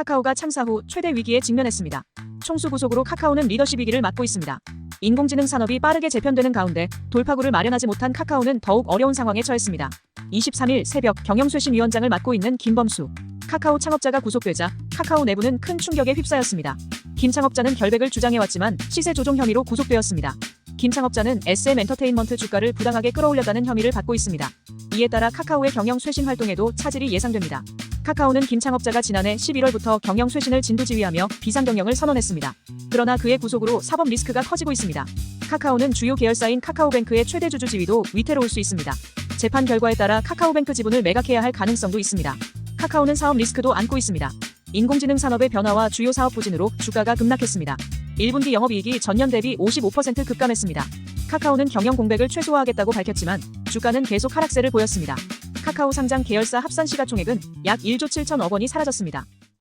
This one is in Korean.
카카오가 창사 후 최대 위기에 직면했습니다. 총수 구속으로 카카오는 리더십 위기를 맞고 있습니다. 인공지능 산업이 빠르게 재편되는 가운데 돌파구를 마련하지 못한 카카오는 더욱 어려운 상황에 처했습니다. 23일 새벽 경영쇄신위원장을 맡고 있는 김범수 카카오 창업자가 구속되자 카카오 내부는 큰 충격에 휩싸였습니다. 김 창업자는 결백을 주장해왔지만 시세 조종 혐의로 구속되었습니다. 김 창업자는 SM 엔터테인먼트 주가를 부당하게 끌어올렸다는 혐의를 받고 있습니다. 이에 따라 카카오의 경영 쇄신 활동에도 차질이 예상됩니다. 카카오는 김 창업자가 지난해 11월부터 경영 쇄신을 진두지휘하며 비상 경영을 선언했습니다. 그러나 그의 구속으로 사법 리스크가 커지고 있습니다. 카카오는 주요 계열사인 카카오뱅크의 최대 주주 지위도 위태로울 수 있습니다. 재판 결과에 따라 카카오뱅크 지분을 매각해야 할 가능성도 있습니다. 카카오는 사업 리스크도 안고 있습니다. 인공지능 산업의 변화와 주요 사업 부진으로 주가가 급락했습니다. 1분기 영업이익이 전년 대비 55% 급감했습니다. 카카오는 경영 공백을 최소화하겠다고 밝혔지만 주가는 계속 하락세를 보였습니다. 카카오 상장 계열사 합산 시가총액은 약 1조 7천억 원이 사라졌습니다.